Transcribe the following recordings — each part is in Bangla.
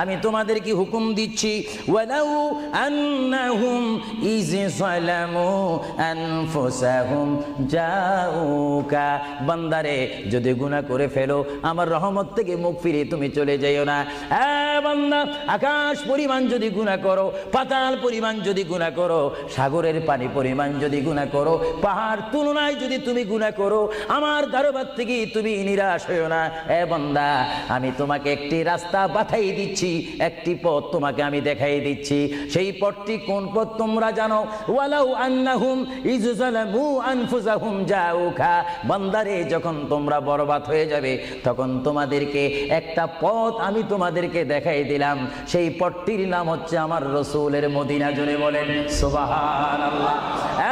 আমি তোমাদেরকে হুকুম দিচ্ছি, ওয়ালাউ ইজ বান্দারে, যদি গুনাহ করে ফেলো, আমার রহমত থেকে মুখ ফিরে তুমি চলে যাইও না। বান্দা, আকাশ পরিমাণ যদি গুনাহ করো, পাতাল পরিমাণ যদি গুনাহ করো, সাগরের পানি পরিমাণ যদি গুনাহ করো, পাহাড় তুলনায় যদি তুমি গুনাহ করো, আমার দরবার থেকে তুমি নিরাশ হইও না। এ বান্দা, আমি তোমাকে একটি রাস্তা বাতাই দিচ্ছি। একটি পথ তোমাকে আমি দেখাই দিচ্ছি। সেই পথটি কোন পথ তোমরা জানো? ওয়ালাউ আন্নাহুম ইজজালামু আনফুসাহুম জাউকা। বান্দারে, যখন তোমরা বরবাদ হয়ে যাবে, তখন তোমাদেরকে একটা পথ আমি তোমাদেরকে দেখাই দিলাম। সেই পথটির নাম হচ্ছে আমার রসুলের মদিনা জুড়ে বলেন, সুবহানাল্লাহ। এ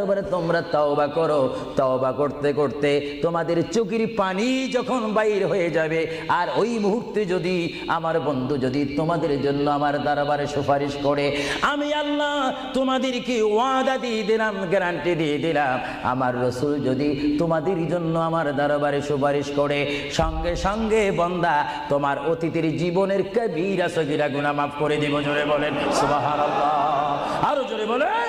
দরবারে তোমরা তওবা করো। তওবা করতে করতে তোমাদের চোখের পানি যখন বাইর হয়ে যাবে, আর ওই মুহূর্তে যদি আমার বন্ধু যদি তোমাদের জন্য আমার দরবারে সুপারিশ করে, আমি আল্লাহ তোমাদেরকে ওয়াদা দিয়ে দিলাম, গ্যারান্টি দিয়ে দিলাম। আমার রসুল যদি তোমাদের জন্য আমার দরবারে সুপারিশ করে, সঙ্গে সঙ্গে বন্দা তোমার অতীতের জীবনের কবিরা সগিরা গুনাহ মাফ করে দিব। জোরে বলেন, সুবহানাল্লাহ। আরও জোরে বলেন।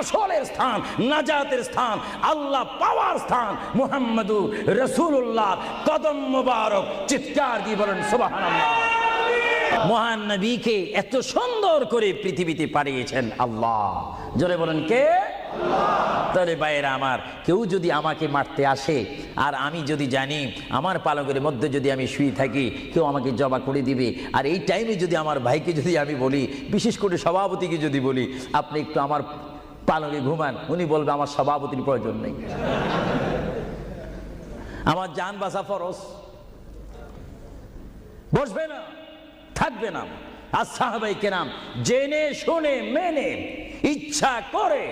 আসলের স্থান, নাজাতের স্থান, আল্লাহ পাওয়ার স্থান। মুহাম্মদু রসুল্লাহ কদম মুবারক, চিৎকার দিয়ে বলেন সুবাহ মহান নবীকে এত সুন্দর করে পৃথিবীতে পাঠিয়েছেন আল্লাহ। জোরে বলেন, কে? তাহলে বাইরা আমার, কেউ যদি আমাকে মারতে আসে, আর আমি যদি জানি আমার পালকের মধ্যে যদি আমি শুয়ে থাকি, কেউ আমাকে জবা করে দিবে। আর এই টাইমে যদি আমার ভাইকে যদি আমি বলি, বিশেষ করে সভাপতিকে যদি বলি, আপনি একটু আমার পালকে ঘুমান, উনি বলবে আমার সভাপতির প্রয়োজন নেই। আমার জান বাসা ফরস বসবে না, থাকবে না। আর সাহাবাই কেরাম জেনে, শুনে, মেনে, ইচ্ছা করে